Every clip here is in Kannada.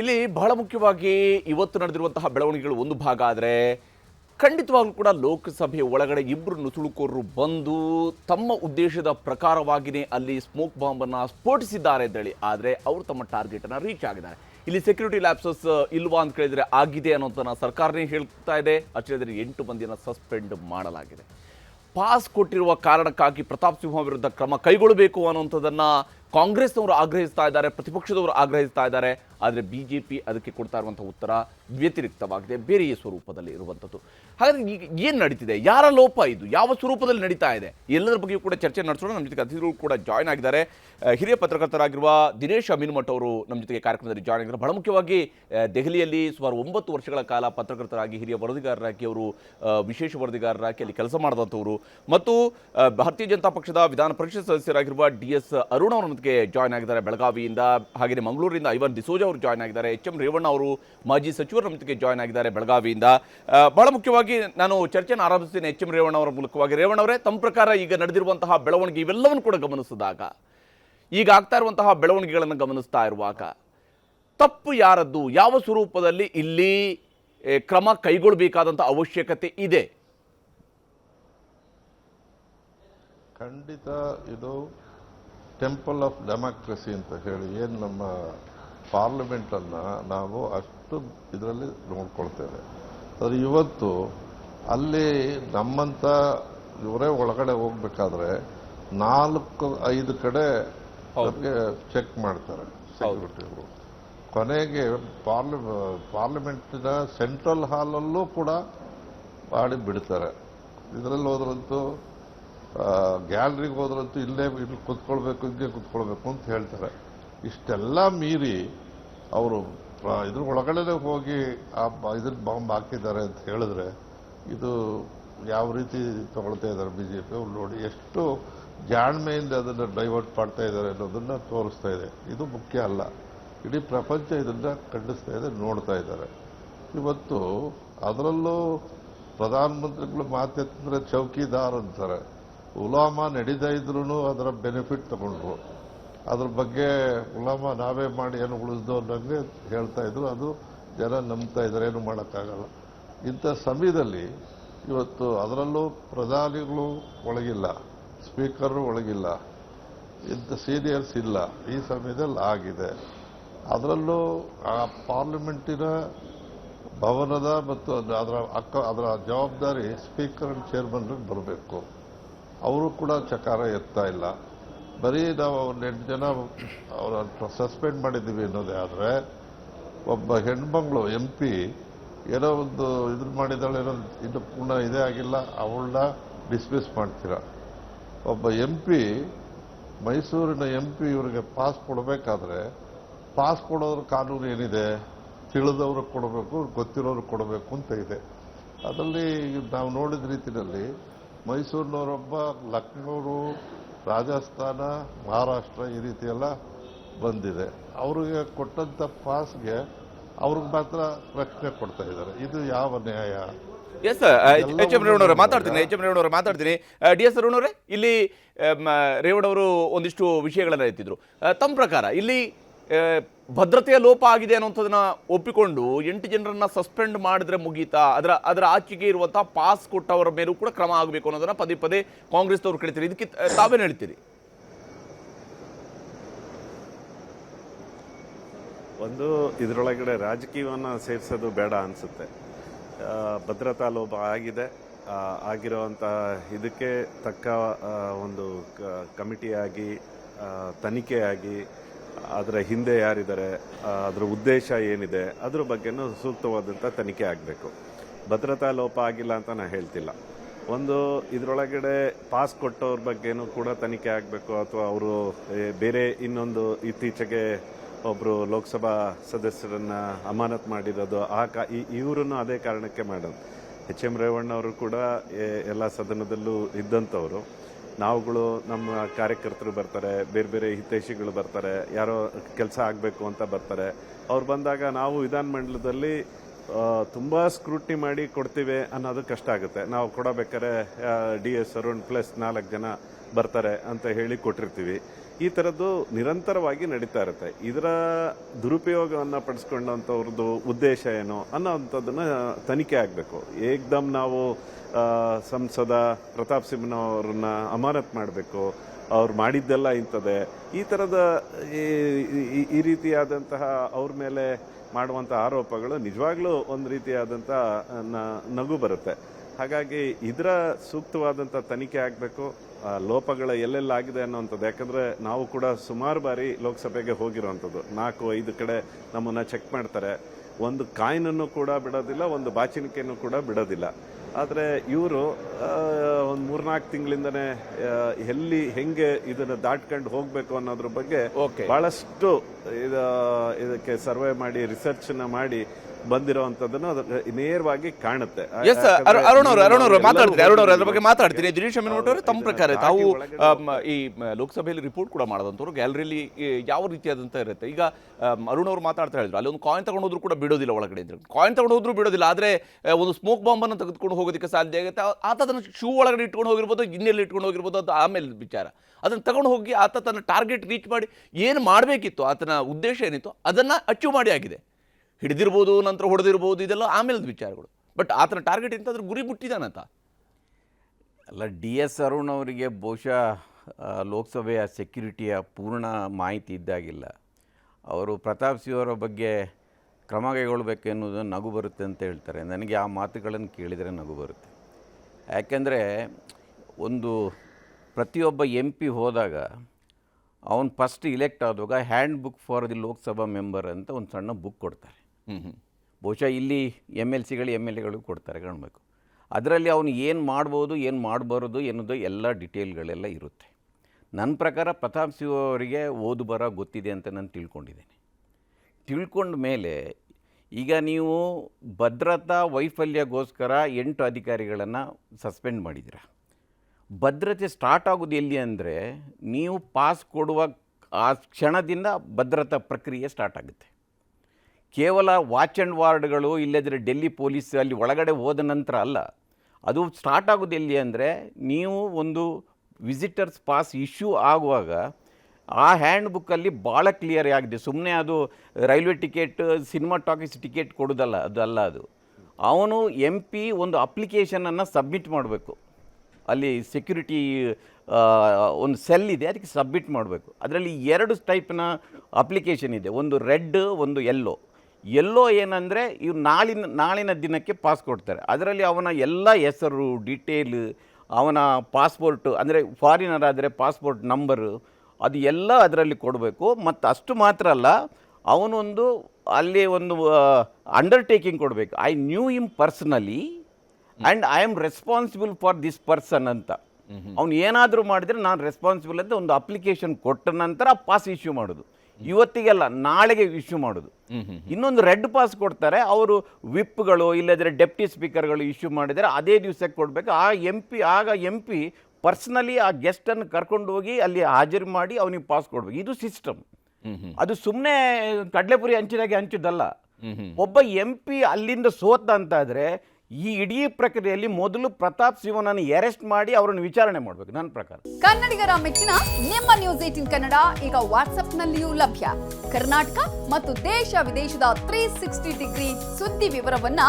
ಇಲ್ಲಿ ಬಹಳ ಮುಖ್ಯವಾಗಿ ಇವತ್ತು ನಡೆದಿರುವಂತಹ ಬೆಳವಣಿಗೆಗಳು ಒಂದು ಭಾಗ ಆದರೆ ಖಂಡಿತವಾಗ್ಲೂ ಕೂಡ ಲೋಕಸಭೆ ಒಳಗಡೆ ಇಬ್ಬರು ನುಸುಳುಕೋರರು ಬಂದು ತಮ್ಮ ಉದ್ದೇಶದ ಪ್ರಕಾರವಾಗಿಯೇ ಅಲ್ಲಿ ಸ್ಮೋಕ್ ಬಾಂಬನ್ನು ಸ್ಫೋಟಿಸಿದ್ದಾರೆ ಅಂತೇಳಿ ಆದರೆ ಅವರು ತಮ್ಮ ಟಾರ್ಗೆಟನ್ನು ರೀಚ್ ಆಗಿದ್ದಾರೆ. ಇಲ್ಲಿ ಸೆಕ್ಯೂರಿಟಿ ಲ್ಯಾಪ್ಸಸ್ ಇಲ್ವಾ ಅಂತ ಕೇಳಿದರೆ ಆಗಿದೆ ಅನ್ನೋದನ್ನು ಸರ್ಕಾರನೇ ಹೇಳ್ತಾ ಇದೆ. ಅಷ್ಟೇ ಎಂಟು ಮಂದಿಯನ್ನು ಸಸ್ಪೆಂಡ್ ಮಾಡಲಾಗಿದೆ. ಪಾಸ್ ಕೊಟ್ಟಿರುವ ಕಾರಣಕ್ಕಾಗಿ ಪ್ರತಾಪ್ ಸಿಂಹ ವಿರುದ್ಧ ಕ್ರಮ ಕೈಗೊಳ್ಳಬೇಕು ಅನ್ನುವಂಥದ್ದನ್ನ ಕಾಂಗ್ರೆಸ್ನವರು ಆಗ್ರಹಿಸ್ತಾ ಇದ್ದಾರೆ, ಪ್ರತಿಪಕ್ಷದವರು ಆಗ್ರಹಿಸ್ತಾ ಇದ್ದಾರೆ, ಆದರೆ ಬಿ ಜೆ ಪಿ ಅದಕ್ಕೆ ಕೊಡ್ತಾ ಇರುವಂಥ ಉತ್ತರ ವ್ಯತಿರಿಕ್ತವಾಗಿದೆ ಬೇರೆಯೇ ಸ್ವರೂಪದಲ್ಲಿ ಇರುವಂಥದ್ದು. ಹಾಗಾದ್ರೆ ಈಗ ಏನು ನಡೀತಿದೆ? ಯಾರ ಲೋಪ ಇದು? ಯಾವ ಸ್ವರೂಪದಲ್ಲಿ ನಡೀತಾ ಇದೆ? ಎಲ್ಲದರ ಬಗ್ಗೆಯೂ ಕೂಡ ಚರ್ಚೆ ನಡೆಸೋಣ. ನಮ್ಮ ಜೊತೆಗೆ ಅತಿಥಿಗಳು ಕೂಡ ಜಾಯ್ನ್ ಆಗಿದ್ದಾರೆ. ಹಿರಿಯ ಪತ್ರಕರ್ತರಾಗಿರುವ ದಿನೇಶ್ ಅಮೀನ್ಮಠ್ ಅವರು ನಮ್ಮ ಜೊತೆಗೆ ಕಾರ್ಯಕ್ರಮದಲ್ಲಿ ಜಾಯ್ನ್ ಆಗಿದ್ದಾರೆ. ಬಹಳ ಮುಖ್ಯವಾಗಿ ದೆಹಲಿಯಲ್ಲಿ ಸುಮಾರು ಒಂಬತ್ತು ವರ್ಷಗಳ ಕಾಲ ಪತ್ರಕರ್ತರಾಗಿ, ಹಿರಿಯ ವರದಿಗಾರರಾಗಿ ಅವರು ವಿಶೇಷ ವರದಿಗಾರರಾಗಿ ಅಲ್ಲಿ ಕೆಲಸ ಮಾಡಿದಂಥವರು. ಮತ್ತು ಭಾರತೀಯ ಜನತಾ ಪಕ್ಷದ ವಿಧಾನ ಪರಿಷತ್ ಸದಸ್ಯರಾಗಿರುವ ಡಿ ಎಸ್ ಅರುಣ್ ಅವರು ನಮಗೆ ಜಾಯ್ನ್ ಆಗಿದ್ದಾರೆ ಬೆಳಗಾವಿಯಿಂದ, ಹಾಗೆಯೇ ಮಂಗಳೂರಿನಿಂದ ಐವನ್ ಡಿಸೋಜಾ ಅವರು ಜಾಯ್ನ್ ಆಗಿದ್ದಾರೆ. ಎಚ್ ಎಂ ರೇವಣ್ಣ ಅವರು ಮಾಜಿ ಸಚಿವರ ಜೊತೆಗೆ ಜಾಯ್ನ್ ಆಗಿದ್ದಾರೆ ಬೆಳಗಾವಿಯಿಂದ. ಬಹಳ ಮುಖ್ಯವಾಗಿ ನಾನು ಚರ್ಚೆಯನ್ನು ಆರಂಭಿಸ್ತೀನಿ ಎಚ್ ಎಂ ರೇವಣ್ಣ ಅವರ ಮೂಲಕವಾಗಿ. ರೇವಣ್ಣ ಅವರೇ, ತಮ್ಮ ಪ್ರಕಾರ ಈಗ ನಡೆದಿರುವಂತಹ ಬೆಳವಣಿಗೆ ಇವೆಲ್ಲವನ್ನು ಕೂಡ ಗಮನಿಸಿದಾಗ, ಈಗ ಆಗ್ತಾ ಇರುವಂತಹ ಬೆಳವಣಿಗೆಗಳನ್ನು ಗಮನಿಸ್ತಾ ಇರುವಾಗ, ತಪ್ಪು ಯಾರದ್ದು, ಯಾವ ಸ್ವರೂಪದಲ್ಲಿ ಇಲ್ಲಿ ಕ್ರಮ ಕೈಗೊಳ್ಳಬೇಕಾದಂಥ ಅವಶ್ಯಕತೆ ಇದೆ? ಖಂಡಿತ ಇದು ಟೆಂಪಲ್ ಆಫ್ ಡೆಮಾಕ್ರಸಿ ಅಂತ ಹೇಳಿ ಏನು ನಮ್ಮ ಪಾರ್ಲಿಮೆಂಟನ್ನು ನಾವು ಅಷ್ಟು ಇದರಲ್ಲಿ ನೋಡ್ಕೊಳ್ತೇವೆ. ಆದರೆ ಇವತ್ತು ಅಲ್ಲಿ ನಮ್ಮಂಥ ಇವರೇ ಒಳಗಡೆ ಹೋಗ್ಬೇಕಾದ್ರೆ ನಾಲ್ಕು ಐದು ಕಡೆ ಅವ್ರಿಗೆ ಚೆಕ್ ಮಾಡ್ತಾರೆ ಸೆಕ್ಯೂರಿಟಿಗಳು ಕೊನೆಗೆ ಪಾರ್ಲಿ ಪಾರ್ಲಿಮೆಂಟಿನ ಸೆಂಟ್ರಲ್ ಹಾಲಲ್ಲೂ ಕೂಡ ಮಾಡಿ ಬಿಡ್ತಾರೆ. ಇದರಲ್ಲಿ ಹೋದ್ರಂತೂ ಗ್ಯಾಲರಿಗೆ ಹೋದ್ರಂತೂ ಇಲ್ಲೇ ಇಲ್ಲಿ ಕುತ್ಕೊಳ್ಬೇಕು ಇಲ್ಲೇ ಕುತ್ಕೊಳ್ಬೇಕು ಅಂತ ಹೇಳ್ತಾರೆ. ಇಷ್ಟೆಲ್ಲ ಮೀರಿ ಅವರು ಇದ್ರ ಒಳಗಡೆ ಹೋಗಿ ಆ ಇದ್ರ ಬಾಂಬ್ ಹಾಕಿದ್ದಾರೆ ಅಂತ ಹೇಳಿದ್ರೆ ಇದು ಯಾವ ರೀತಿ ತಗೊಳ್ತಾ ಇದ್ದಾರೆ ಬಿ ಜೆ ಪಿ ಅವ್ರು ನೋಡಿ, ಎಷ್ಟು ಜಾಣ್ಮೆಯಿಂದ ಅದನ್ನು ಡೈವರ್ಟ್ ಮಾಡ್ತಾ ಇದ್ದಾರೆ ಅನ್ನೋದನ್ನು ತೋರಿಸ್ತಾ ಇದೆ. ಇದು ಮುಖ್ಯ ಅಲ್ಲ. ಇಡೀ ಪ್ರಪಂಚ ಇದನ್ನು ಖಂಡಿಸ್ತಾ ಇದೆ, ನೋಡ್ತಾ ಇದ್ದಾರೆ. ಇವತ್ತು ಅದರಲ್ಲೂ ಪ್ರಧಾನಮಂತ್ರಿಗಳು ಮಾತೆತ್ತಿದ್ರೆ ಚೌಕಿದಾರ್ ಅಂತಾರೆ. ಉಲಾಮ ನಡೀತಾ ಇದ್ರು ಅದರ ಬೆನಿಫಿಟ್ ತಗೊಂಡ್ರು. ಅದ್ರ ಬಗ್ಗೆ ಉಲಾಮ ನಾವೇ ಮಾಡಿ ಏನು ಉಳಿಸ್ದು ಅನ್ನೋಂಗೆ ಹೇಳ್ತಾ ಇದ್ರು. ಅದು ಜನ ನಂಬ್ತಾ ಇದ್ದಾರೆ ಏನು ಮಾಡೋಕ್ಕಾಗಲ್ಲ. ಇಂಥ ಸಮಯದಲ್ಲಿ ಇವತ್ತು ಅದರಲ್ಲೂ ಪ್ರಧಾನಿಗಳು ಒಳಗಿಲ್ಲ, ಸ್ಪೀಕರ್ ಒಳಗಿಲ್ಲ, ಇಂಥ ಸೀನಿಯರ್ಸ್ ಇಲ್ಲ. ಈ ಸಮಯದಲ್ಲಿ ಆಗಿದೆ. ಅದರಲ್ಲೂ ಆ ಪಾರ್ಲಿಮೆಂಟಿನ ಭವನದ ಮತ್ತು ಅದ್- ಅದರ ಅಕ್ಕ, ಅದರ ಜವಾಬ್ದಾರಿ ಸ್ಪೀಕರ್ ಅಂಡ್ ಚೇರ್ಮನ್ಗೆ ಬರಬೇಕು. ಅವರು ಕೂಡ ಚಕಾರ ಎತ್ತಾ ಇಲ್ಲ. ಬರೀ ನಾವು ಒಂದು ಎಂಟು ಜನ ಅವರ ಸಸ್ಪೆಂಡ್ ಮಾಡಿದ್ದೀವಿ ಅನ್ನೋದೇ ಆದರೆ ಒಬ್ಬ ಹೆಣ್ಮಗಳು ಎಂ ಪಿ ಏನೋ ಒಂದು ಇದ್ರ ಮಾಡಿದಾಳೆ ಏನೋ ಇದು ಪೂರ್ಣ ಇದೇ ಆಗಿಲ್ಲ, ಅವಳನ್ನ ಡಿಸ್ಮಿಸ್ ಮಾಡ್ತೀರಾ? ಒಬ್ಬ ಎಂ ಪಿ ಮೈಸೂರಿನ ಎಂ ಪಿ ಇವರಿಗೆ ಪಾಸ್ ಕೊಡಬೇಕಾದ್ರೆ ಪಾಸ್ ಕೊಡೋದ್ರ ಕಾನೂನು ಏನಿದೆ? ತಿಳಿದವ್ರಿಗೆ ಕೊಡಬೇಕು ಗೊತ್ತಿರೋರು ಕೊಡಬೇಕು ಅಂತ ಇದೆ. ಅದರಲ್ಲಿ ನಾವು ನೋಡಿದ ರೀತಿಯಲ್ಲಿ ಮೈಸೂರಿನವರೊಬ್ಬ ಲಕ್ನೋರು ರಾಜಸ್ಥಾನ ಮಹಾರಾಷ್ಟ್ರ ಈ ರೀತಿ ಎಲ್ಲ ಬಂದಿದೆ. ಅವರಿಗೆ ಕೊಟ್ಟಂತ ಪಾಸ್ಗೆ ಅವ್ರಿಗೆ ಮಾತ್ರ ರಕ್ಷಣೆ ಕೊಡ್ತಾ ಇದ್ದಾರೆ. ಇದು ಯಾವ ನ್ಯಾಯ? ಎಸ್ ಎಚ್ ಎಂ ರೇವಣ್ಣವರೇ ಮಾತಾಡ್ತೀನಿ. ಎಚ್ ಎಂ ರೇವಣ್ಣವರೇ ಮಾತಾಡ್ತೀನಿ. ಡಿ ಎಸ್ ರೇವಣ್ಣವರೇ ಇಲ್ಲಿ ರೇವಣ್ಣವರು ಒಂದಿಷ್ಟು ವಿಷಯಗಳನ್ನು ಎತ್ತಿದ್ರು ತಮ್ಮ ಪ್ರಕಾರ ಇಲ್ಲಿ ಭದ್ರತೆಯ ಲೋಪ ಆಗಿದೆ ಅನ್ನೋಂಥದನ್ನ ಒಪ್ಪಿಕೊಂಡು ಎಂಟು ಜನರನ್ನು ಸಸ್ಪೆಂಡ್ ಮಾಡಿದ್ರೆ ಮುಗೀತಾ, ಅದರ ಅದರ ಆಚೆಗೆ ಇರುವಂಥ ಪಾಸ್ ಕೊಟ್ಟವರ ಮೇಲೂ ಕೂಡ ಕ್ರಮ ಆಗಬೇಕು ಅನ್ನೋದನ್ನ ಪದೇ ಪದೇ ಕಾಂಗ್ರೆಸ್ನವರು ಕೇಳ್ತೀರಿ. ಇದಕ್ಕೆ ತಾವೇನು ಹೇಳ್ತೀರಿ? ಒಂದು ಇದರೊಳಗಡೆ ರಾಜಕೀಯವನ್ನು ಸೇರಿಸೋದು ಬೇಡ ಅನಿಸುತ್ತೆ. ಭದ್ರತಾ ಲೋಪ ಆಗಿದೆ. ಆಗಿರೋವಂಥ ಇದಕ್ಕೆ ತಕ್ಕ ಒಂದು ಕಮಿಟಿಯಾಗಿ ತನಿಖೆಯಾಗಿ ಅದರ ಹಿಂದೆ ಯಾರಿದ್ದಾರೆ ಅದರ ಉದ್ದೇಶ ಏನಿದೆ, ಅದ್ರ ಬಗ್ಗೆನೂ ಸೂಕ್ತವಾದಂಥ ತನಿಖೆ ಆಗಬೇಕು. ಭದ್ರತಾ ಲೋಪ ಆಗಿಲ್ಲ ಅಂತ ನಾನು ಹೇಳ್ತಿಲ್ಲ. ಒಂದು ಇದರೊಳಗಡೆ ಪಾಸ್ ಕೊಟ್ಟವ್ರ ಬಗ್ಗೆನೂ ಕೂಡ ತನಿಖೆ ಆಗಬೇಕು, ಅಥವಾ ಅವರು ಬೇರೆ ಇನ್ನೊಂದು ಇತ್ತೀಚೆಗೆ ಒಬ್ಬರು ಲೋಕಸಭಾ ಸದಸ್ಯರನ್ನು ಅಮಾನತ್ ಮಾಡಿರೋದು, ಆ ಕಾ ಇವರನ್ನು ಅದೇ ಕಾರಣಕ್ಕೆ ಮಾಡೋದು. ಎಚ್ ಎಂ ರೇವಣ್ಣ ಅವರು ಕೂಡ ಎಲ್ಲ ಸದನದಲ್ಲೂ ಇದ್ದಂಥವ್ರು. ನಾವುಗಳು ನಮ್ಮ ಕಾರ್ಯಕರ್ತರು ಬರ್ತಾರೆ, ಬೇರೆ ಬೇರೆ ಹಿತೈಷಿಗಳು ಬರ್ತಾರೆ, ಯಾರೋ ಕೆಲಸ ಆಗಬೇಕು ಅಂತ ಬರ್ತಾರೆ. ಅವ್ರು ಬಂದಾಗ ನಾವು ವಿಧಾನಮಂಡಲದಲ್ಲಿ ತುಂಬ ಸ್ಕ್ರೂಟ್ನಿ ಮಾಡಿ ಕೊಡ್ತೀವಿ ಅನ್ನೋದು ಕಷ್ಟ ಆಗುತ್ತೆ. ನಾವು ಕೊಡಬೇಕಾದ್ರೆ ಡಿ ಎಸ್ ಅರುಣ್ ಪ್ಲಸ್ ನಾಲ್ಕು ಜನ ಬರ್ತಾರೆ ಅಂತ ಹೇಳಿ ಕೊಟ್ಟಿರ್ತೀವಿ. ಈ ಥರದ್ದು ನಿರಂತರವಾಗಿ ನಡೀತಾ ಇರುತ್ತೆ. ಇದರ ದುರುಪಯೋಗವನ್ನು ಪಡಿಸ್ಕೊಂಡಂಥವ್ರದ್ದು ಉದ್ದೇಶ ಏನು ಅನ್ನೋವಂಥದ್ದನ್ನ ತನಿಖೆ ಆಗಬೇಕು. ಏಕ್ದಮ್ ನಾವು ಸಂಸದ ಪ್ರತಾಪ್ ಸಿಂಹನವ್ರನ್ನ ಅಮಾನತ್ ಮಾಡಬೇಕು. ಅವ್ರು ಮಾಡಿದ್ದೆಲ್ಲ ಇಂಥದ್ದೇ. ಈ ಥರದ ಈ- ರೀತಿಯಾದಂತಹ ಅವ್ರ ಮೇಲೆ ಮಾಡುವಂಥ ಆರೋಪಗಳು ನಿಜವಾಗ್ಲೂ ಒಂದು ರೀತಿಯಾದಂಥ ನಗು ಬರುತ್ತೆ. ಹಾಗಾಗಿ ಇದರ ಸೂಕ್ತವಾದಂಥ ತನಿಖೆ ಆಗಬೇಕು ಲೋಪಗಳ ಎಲ್ಲೆಲ್ಲಾಗಿದೆ ಅನ್ನೋವಂಥದ್ದು. ಯಾಕಂದರೆ ನಾವು ಕೂಡ ಸುಮಾರು ಬಾರಿ ಲೋಕಸಭೆಗೆ ಹೋಗಿರುವಂಥದ್ದು. ನಾಲ್ಕು ಐದು ಕಡೆ ನಮ್ಮನ್ನು ಚೆಕ್ ಮಾಡ್ತಾರೆ. ಒಂದು ಕಾಯಿನನ್ನು ಕೂಡ ಬಿಡೋದಿಲ್ಲ ಒಂದು ಬಾಚಿನಿಕೆಯನ್ನು ಕೂಡ ಬಿಡೋದಿಲ್ಲ. ಆದರೆ ಇವರು ಒಂದು ಮೂರ್ನಾಲ್ಕು ತಿಂಗಳಿಂದನೇ ಎಲ್ಲಿ ಹೆಂಗೆ ಇದನ್ನು ದಾಟ್ಕೊಂಡು ಹೋಗಬೇಕು ಅನ್ನೋದ್ರ ಬಗ್ಗೆ. ಬಹಳಷ್ಟು ಇದ ಇದಕ್ಕೆ ಸರ್ವೆ ಮಾಡಿ ರಿಸರ್ಚ್ನ ಮಾಡಿ ಬಂದಿರೋವಂಥದ್ದನ್ನು ಅದಕ್ಕೆ ನೇರವಾಗಿ ಕಾಣುತ್ತೆ. ಎಸ್ ಅರುಣ್ ಅವರು ಅರುಣ್ ಅವರು ಮಾತಾಡ್ತೀರಿ ಅರುಣ್ ಅವರು ಅದ್ರ ಬಗ್ಗೆ. ಮಾತಾಡ್ತೀನಿ ದಿನೇಶ್ ಅವರು ತಮ್ಮ ಪ್ರಕಾರ ತಾವು ಈ ಲೋಕಸಭೆಯಲ್ಲಿ ರಿಪೋರ್ಟ್ ಕೂಡ ಮಾಡದಂತವ್ರು ಗ್ಯಾಲರಿಲಿ ಯಾವ ರೀತಿಯಾದಂತ ಇರುತ್ತೆ. ಈಗ ಅರುಣ್ ಅವರು ಮಾತಾಡ್ತಾ ಹೇಳಿದ್ರು. ಅಲ್ಲಿ ಒಂದು ಕಾಯಿನ್ ತಗೊಂಡು ಹೋದ್ರು ಕೂಡ ಬಿಡೋದಿಲ್ಲ ಒಳಗಡೆ ಇದ್ರೆ. ಕಾಯಿನ್ ತಗೊಂಡು ಹೋದ್ರು ಬಿಡೋದಿಲ್ಲ. ಆದ್ರೆ ಒಂದು ಸ್ಮೋಕ್ ಬಾಂಬ್ ಅನ್ನು ತೆಗೆದುಕೊಂಡು ಹೋಗೋದಕ್ಕೆ ಸಾಧ್ಯ ಆಗುತ್ತೆ. ಆತ ಅದನ್ನು ಶೂ ಒಳಗಡೆ ಇಟ್ಕೊಂಡು ಹೋಗಿರ್ಬೋದು ಇನ್ನೆಲ್ಲಿ ಇಟ್ಕೊಂಡು ಹೋಗಿರ್ಬೋದು ಅದು ಆಮೇಲೆ ವಿಚಾರ. ಅದನ್ನು ತಗೊಂಡು ಹೋಗಿ ಆತ ತನ್ನ ಟಾರ್ಗೆಟ್ ರೀಚ್ ಮಾಡಿ ಏನು ಮಾಡಬೇಕಿತ್ತು ಆತನ ಉದ್ದೇಶ ಏನಿತ್ತು ಅದನ್ನು ಅಚೀವ್ ಮಾಡಿ ಆಗಿದೆ. ಹಿಡಿದಿರ್ಬೋದು, ನಂತರ ಹೊಡೆದಿರ್ಬೋದು, ಇದೆಲ್ಲ ಆಮೇಲೆ ವಿಚಾರಗಳು. ಬಟ್ ಆತನ ಟಾರ್ಗೆಟ್ ಎಂತ ಅದ್ರ ಗುರಿ ಮುಟ್ಟಿದಾನಂತ ಅಲ್ಲ, ಡಿ ಎಸ್ ಅರುಣ್ ಅವರಿಗೆ ಬಹುಶಃ ಲೋಕಸಭೆಯ ಸೆಕ್ಯುರಿಟಿಯ ಪೂರ್ಣ ಮಾಹಿತಿ ಇದ್ದಾಗಿಲ್ಲ. ಅವರು ಪ್ರತಾಪ್ ಅವರ ಬಗ್ಗೆ ಕ್ರಮ ಕೈಗೊಳ್ಬೇಕು ಎನ್ನುವುದು ನಗು ಬರುತ್ತೆ ಅಂತ ಹೇಳ್ತಾರೆ. ನನಗೆ ಆ ಮಾತುಗಳನ್ನು ಕೇಳಿದರೆ ನಗು ಬರುತ್ತೆ. ಯಾಕೆಂದರೆ, ಒಂದು ಪ್ರತಿಯೊಬ್ಬ ಎಂ ಪಿ ಹೋದಾಗ, ಅವನು ಫಸ್ಟ್ ಇಲೆಕ್ಟ್ ಆದಾಗ hand book for the Lok Sabha member ಅಂತ ಒಂದು ಸಣ್ಣ ಬುಕ್ ಕೊಡ್ತಾರೆ. ಬಹುಶಃ ಇಲ್ಲಿ ಎಂ ಎಲ್ ಸಿಗಳು ಎಂ ಎಲ್ ಎಗಳು ಕೊಡ್ತಾರೆ ಕಾಣಬೇಕು. ಅದರಲ್ಲಿ ಅವನು ಏನು ಮಾಡ್ಬೋದು, ಏನು ಮಾಡಬಾರ್ದು ಎನ್ನುವುದು ಎಲ್ಲ ಡಿಟೇಲ್ಗಳೆಲ್ಲ ಇರುತ್ತೆ. ನನ್ನ ಪ್ರಕಾರ ಪ್ರತಾಪ್ ಸಿಂಹ ಅವರಿಗೆ ಓದು ಬರ ಗೊತ್ತಿದೆ ಅಂತ ನಾನು ತಿಳ್ಕೊಂಡಿದ್ದೇನೆ. ತಿಳ್ಕೊಂಡ ಮೇಲೆ ಈಗ ನೀವು ಭದ್ರತಾ ವೈಫಲ್ಯಗೋಸ್ಕರ ಎಂಟು ಅಧಿಕಾರಿಗಳನ್ನು ಸಸ್ಪೆಂಡ್ ಮಾಡಿದ್ದೀರ? ಭದ್ರತೆ ಸ್ಟಾರ್ಟ್ ಆಗೋದು ಎಲ್ಲಿ ಅಂದರೆ ನೀವು ಪಾಸ್ ಕೊಡುವ ಆ ಕ್ಷಣದಿಂದ ಭದ್ರತಾ ಪ್ರಕ್ರಿಯೆ ಸ್ಟಾರ್ಟ್ ಆಗುತ್ತೆ. ಕೇವಲ ವಾಚ್ ಆ್ಯಂಡ್ ವಾರ್ಡ್ಗಳು ಇಲ್ಲದ್ರೆ ಡೆಲ್ಲಿ ಪೊಲೀಸ್ ಅಲ್ಲಿ ಒಳಗಡೆ ಹೋದ ನಂತರ ಅಲ್ಲ, ಅದು ಸ್ಟಾರ್ಟ್ ಆಗೋದು ಎಲ್ಲಿ ಅಂದರೆ ನೀವು ಒಂದು ವಿಸಿಟರ್ಸ್ ಪಾಸ್ ಇಶ್ಯೂ ಆಗುವಾಗ ಆ ಹ್ಯಾಂಡ್ ಬುಕ್ಕಲ್ಲಿ ಭಾಳ ಕ್ಲಿಯರ್ ಆಗಿದೆ. ಸುಮ್ಮನೆ ಅದು railway ticket cinema talkies ticket ಕೊಡೋದಲ್ಲ ಅದು ಅಲ್ಲ ಅದು. ಅವನು ಎಂ ಪಿ ಒಂದು ಅಪ್ಲಿಕೇಶನನ್ನು ಸಬ್ಮಿಟ್ ಮಾಡಬೇಕು. ಅಲ್ಲಿ ಸೆಕ್ಯುರಿಟಿ ಒಂದು ಸೆಲ್ ಇದೆ, ಅದಕ್ಕೆ ಸಬ್ಮಿಟ್ ಮಾಡಬೇಕು. ಅದರಲ್ಲಿ ಎರಡು ಟೈಪ್ನ ಅಪ್ಲಿಕೇಶನ್ ಇದೆ. ಒಂದು ರೆಡ್, ಒಂದು ಯೆಲ್ಲೋ ಎಲ್ಲೋ ಏನಂದರೆ ಇವ್ರು ನಾಳಿನ ನಾಳಿನ ದಿನಕ್ಕೆ ಪಾಸ್ ಕೊಡ್ತಾರೆ. ಅದರಲ್ಲಿ ಅವನ ಎಲ್ಲ ಹೆಸರು ಡೀಟೇಲ್ ಅವನ ಪಾಸ್ಪೋರ್ಟ್ ಅಂದರೆ ಫಾರಿನರ್ ಆದರೆ ಪಾಸ್ಪೋರ್ಟ್ ನಂಬರು ಅದು ಎಲ್ಲ ಅದರಲ್ಲಿ ಕೊಡಬೇಕು. ಮತ್ತು ಅಷ್ಟು ಮಾತ್ರ ಅಲ್ಲ ಅವನೊಂದು ಅಲ್ಲಿ ಒಂದು ಅಂಡರ್ಟೇಕಿಂಗ್ ಕೊಡಬೇಕು. I knew him personally and I am responsible for this person ಅಂತ. ಅವ್ನು ಏನಾದರೂ ಮಾಡಿದರೆ ನಾನು ರೆಸ್ಪಾನ್ಸಿಬಲ್ ಅಂತ ಒಂದು ಅಪ್ಲಿಕೇಶನ್ ಕೊಟ್ಟ ನಂತರ ಪಾಸ್ ಇಶ್ಯೂ ಮಾಡೋದು. ಇವತ್ತಿಗೆಲ್ಲ ನಾಳೆಗೆ ಇಶ್ಯೂ ಮಾಡೋದು. ಇನ್ನೊಂದು ರೆಡ್ ಪಾಸ್ ಕೊಡ್ತಾರೆ ಅವರು ವಿಪ್ಗಳು ಇಲ್ಲದ್ರೆ ಡೆಪ್ಟಿ ಸ್ಪೀಕರ್ಗಳು ಇಶ್ಯೂ ಮಾಡಿದರೆ ಅದೇ ದಿವಸಕ್ಕೆ ಕೊಡಬೇಕು. ಆ ಎಂ ಪಿ ಆಗ ಎಂ ಪಿ ಪರ್ಸ್ನಲಿ ಆ ಗೆಸ್ಟನ್ನು ಕರ್ಕೊಂಡು ಹೋಗಿ ಅಲ್ಲಿ ಹಾಜರು ಮಾಡಿ ಅವನಿಗೆ ಪಾಸ್ ಕೊಡ್ಬೇಕು. ಇದು ಸಿಸ್ಟಮ್ ಅದು ಸುಮ್ಮನೆ ಕಡಲೆಪುರಿ ಹಂಚಿನಾಗೆ ಹಂಚಿದ್ದಲ್ಲ ಒಬ್ಬ ಎಂ ಪಿ ಅಲ್ಲಿಂದ ಸೋತ ಅಂತಾದರೆ ಈ ಇಡೀ ಪ್ರಕ್ರಿಯೆಯಲ್ಲಿ ಮೊದಲು ಪ್ರತಾಪ್ ಸಿಂಹನನ್ನು ಅರೆಸ್ಟ್ ಮಾಡಿ ಅವರನ್ನು ವಿಚಾರಣೆ ಮಾಡಬೇಕು, ನನ್ನ ಪ್ರಕಾರ. ಕನ್ನಡಿಗರ ಮೆಚ್ಚಿನ ನಿಮ್ಮ ನ್ಯೂಸ್ ಏಟಿನ್ ಕನ್ನಡ ಈಗ ವಾಟ್ಸ್ಆಪ್ನಲ್ಲಿಯೂ ಲಭ್ಯ. ಕರ್ನಾಟಕ ಮತ್ತು ದೇಶ ವಿದೇಶದ ತ್ರೀ ಸಿಕ್ಸ್ಟಿ ಡಿಗ್ರಿ ಸುದ್ದಿ ವಿವರವನ್ನ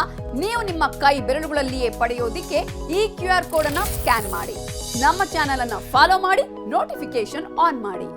ನೀವು ನಿಮ್ಮ ಕೈ ಬೆರಳುಗಳಲ್ಲಿಯೇ ಪಡೆಯೋದಿಕ್ಕೆ ಈ ಕ್ಯೂ ಆರ್ ಕೋಡ್ ಸ್ಕ್ಯಾನ್ ಮಾಡಿ. ನಮ್ಮ ಚಾನೆಲ್ ಅನ್ನ ಫಾಲೋ ಮಾಡಿ ನೋಟಿಫಿಕೇಶನ್ ಆನ್ ಮಾಡಿ.